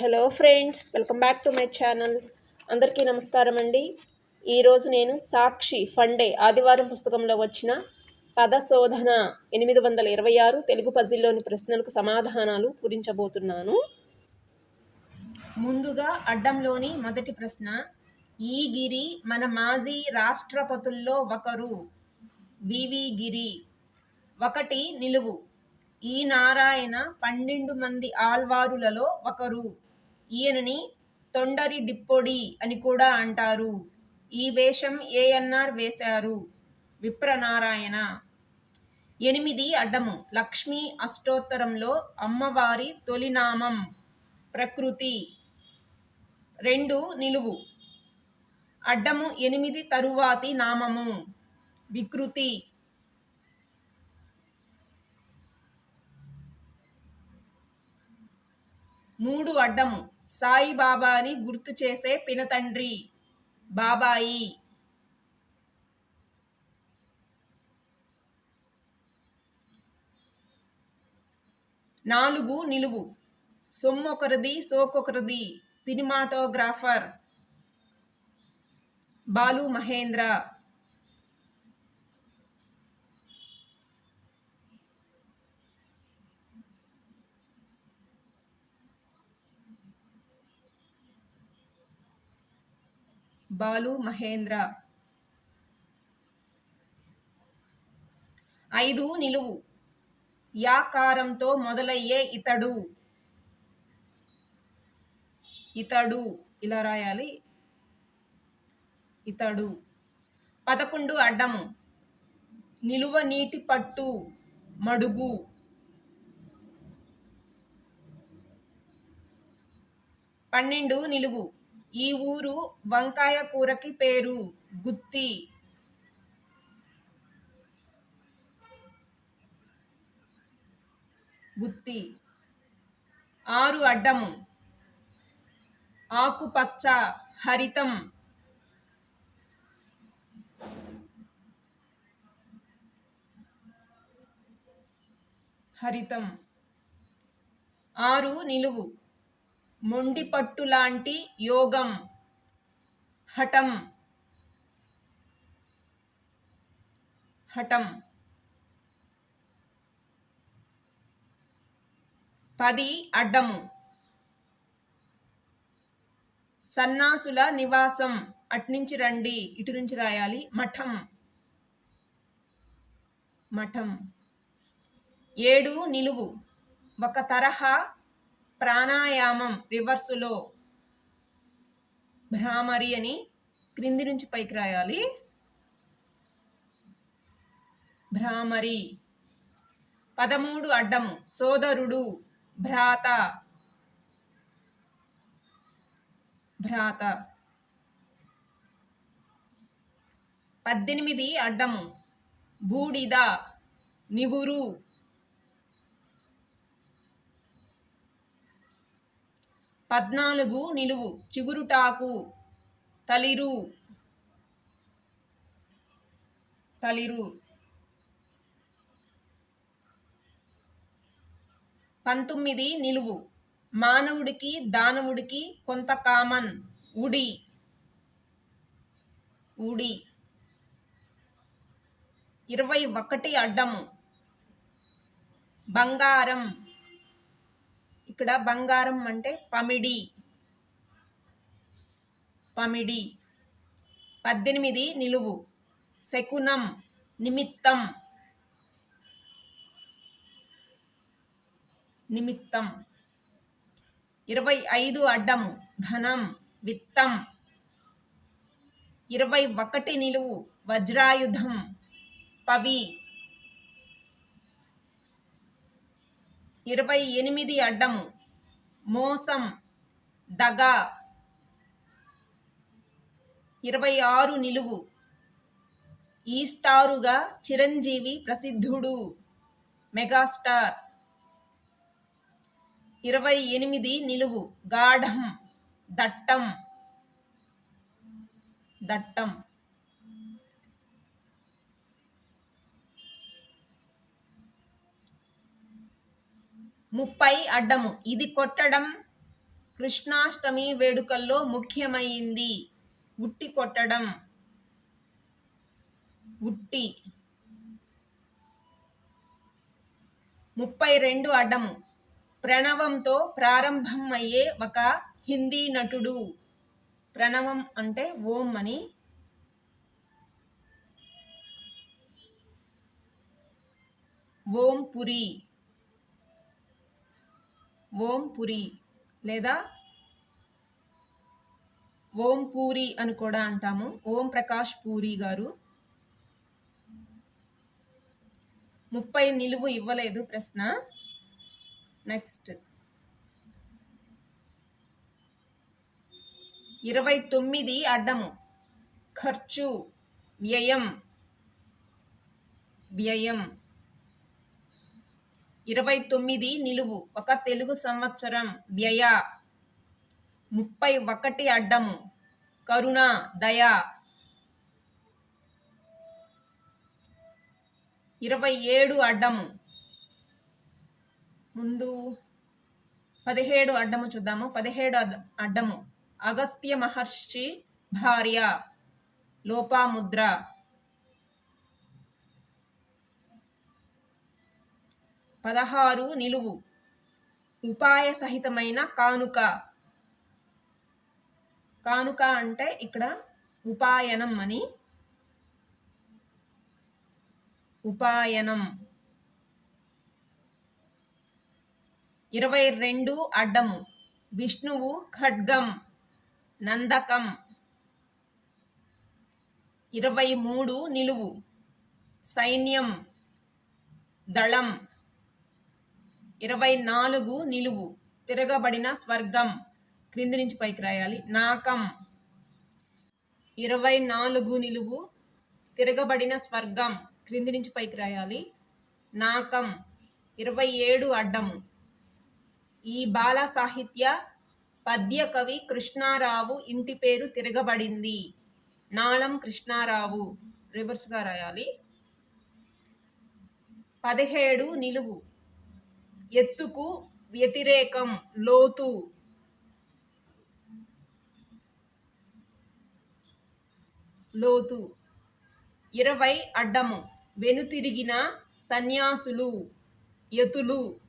Hello friends welcome back to my channel అందరికీ నమస్కారం అండి. ఈరోజు నేను సాక్షి ఫండే ఆదివారం పుస్తకంలో వచ్చిన పదశోధన ఎనిమిది వందల ఇరవై ఆరు తెలుగు పజిల్లోని ప్రశ్నలకు సమాధానాలు పూరించబోతున్నాను. ముందుగా అడ్డంలోని మొదటి ప్రశ్న ఈ గిరి మన మాజీ రాష్ట్రపతుల్లో ఒకరు వివి గిరి. ఒకటి నిలువు. ఈ నారాయణ పన్నెండు మంది ఆల్వారులలో ఒకరు. ఈయనని తొండరి డిప్పొడి అని కూడా అంటారు. ఈ వేషం ఏఎన్ఆర్ వేశారు. విప్రనారాయణ. ఎనిమిది అడ్డము. లక్ష్మీ అష్టోత్తరంలో అమ్మవారి తొలినామం. ప్రకృతి. రెండు నిలువు. అడ్డము ఎనిమిది తరువాతి నామము. వికృతి. మూడు అడ్డము. సాయిబాబాని గుర్తు చేసే పినతండ్రి బాబాయి. నాలుగు నిలువు. సొమ్మొకరిది సోకొకరిది సినిమాటోగ్రాఫర్ బాలు మహేంద్ర. బాలు మహేంద్ర. ఐదు నిలువు. యాకారంతో మొదలయ్యే ఇతడు. ఇతడు. ఇలా రాయాలి. ఇతడు. పదకొండు అడ్డము. నిలువ నీటి పట్టు మడుగు. పన్నెండు నిలువు. ఈ ఊరు వంకాయ కూరకి పేరు గుత్తి. గుత్తి. ఆరు అడ్డము. ఆకుపచ్చ హరితం. హరితం. ఆరు నిలువు. మొండిపట్టు లాంటి యోగం. హఠం. హఠం. పది అడ్డము. సన్నాసుల నివాసం. అట్నుంచి రండి. ఇటు నుంచి రాయాలి. మఠం. మఠం. ఏడు నిలువు. ఒక తరహా ప్రాణాయామం రివర్సులో భ్రామరి అని క్రింది నుంచి పైకి రాయాలి. భ్రామరి. పదమూడు అడ్డము. సోదరుడు భ్రాత. భ్రాత. పద్దెనిమిది అడ్డము. బూడిద నివురు. పద్నాలుగు నిలువు. చిగురుటాకు. తలిరు. తలిరు. పంతొమ్మిది నిలువు. మానవుడికి దానవుడికి కొంత కామన్. ఉడి. ఉడి. ఇరవై ఒకటి అడ్డము. బంగారం. ఇక్కడ బంగారం అంటే పమిడి. పమిడి. పద్దెనిమిది నిలువు. శకునం నిమిత్తం. నిమిత్తం. ఇరవై ఐదు అడ్డం ధనం విత్తం. ఇరవై ఒకటి నిలువు వజ్రాయుధం పవి. ఇరవై ఎనిమిది అడ్డము. మోసం దగ. ఇరవై ఆరు నిలువు. ఈ స్టారుగా చిరంజీవి ప్రసిద్ధుడు మెగాస్టార్. ఇరవై ఎనిమిది నిలువు. గాఢం దట్టం. దట్టం. ముప్పై అడ్డము. ఇది కొట్టడం కృష్ణాష్టమి వేడుకల్లో ముఖ్యమైంది. ఉట్టి కొట్టడం. ఉట్టి. ముప్పై రెండు అడ్డము. ప్రణవంతో ప్రారంభం అయ్యే ఒక హిందీ నటుడు. ప్రణవం అంటే ఓం అని. ఓం పురి. ఓం పురి లేదా ఓం పూరి అని కూడా అంటాము. ఓం ప్రకాష్ పూరి గారు. ముప్పై నిలువు ఇవ్వలేదు ప్రశ్న. నెక్స్ట్. ఇరవై తొమ్మిది అడ్డము. ఖర్చు వ్యయం వ్యయం. ఇరవై తొమ్మిది నిలువు ఒక తెలుగు సంవత్సరం వ్యయ. ముప్పై ఒకటి అడ్డము కరుణ దయ. ఇరవై ఏడు అడ్డము. ముందు పదిహేడు అడ్డము చూద్దాము. పదిహేడు అడ్డ- అడ్డము. అగస్త్య మహర్షి భార్య లోపాముద్ర. పదహారు నిలువు. ఉపాయ సహితమైన కానుక. కానుక అంటే ఇక్కడ ఉపాయనం అని. ఉపాయనం. ఇరవై రెండు అడ్డము. విష్ణువు ఖడ్గం. నందకం. ఇరవై మూడు నిలువు. సైన్యం. దళం. ఇరవై నాలుగు నిలువు తిరగబడిన స్వర్గం క్రింది నుంచి పైకి రాయాలి. నాకం. ఇరవై నాలుగు నిలువు తిరగబడిన స్వర్గం క్రింది నుంచి పైకి రాయాలి. నాకం. ఇరవై ఏడు అడ్డము. ఈ బాల సాహిత్య పద్య కవి కృష్ణారావు ఇంటి పేరు తిరగబడింది. నాళం కృష్ణారావు. రివర్స్గా రాయాలి. పదిహేడు నిలువు ఎత్తుకు వ్యతిరేకం లోతు. లోతు. ఇరవై అడ్డము. వెనుతిరిగిన సన్యాసులు ఎతులు.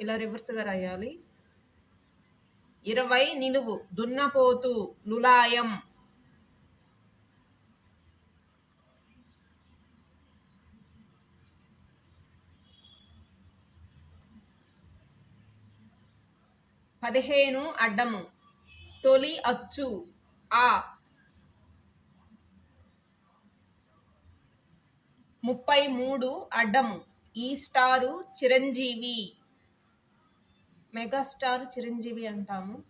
ఇలా రివర్స్గా రాయాలి. ఇరవై నిలువు. దున్నపోతు లులాయం పదిహేను అడ్డము. తొలి అచ్చు. ఆ. ముప్పై మూడు అడ్డము. ఈ స్టారు చిరంజీవి. మెగాస్టార్ చిరంజీవి అంటాము.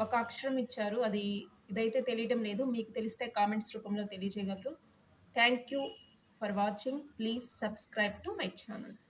ఒక అక్షరం ఇచ్చారు. అది ఇదైతే తెలియటం లేదు. మీకు తెలిస్తే కామెంట్స్ రూపంలో తెలియజేయగలరు. Thank you for watching. Please subscribe to my channel.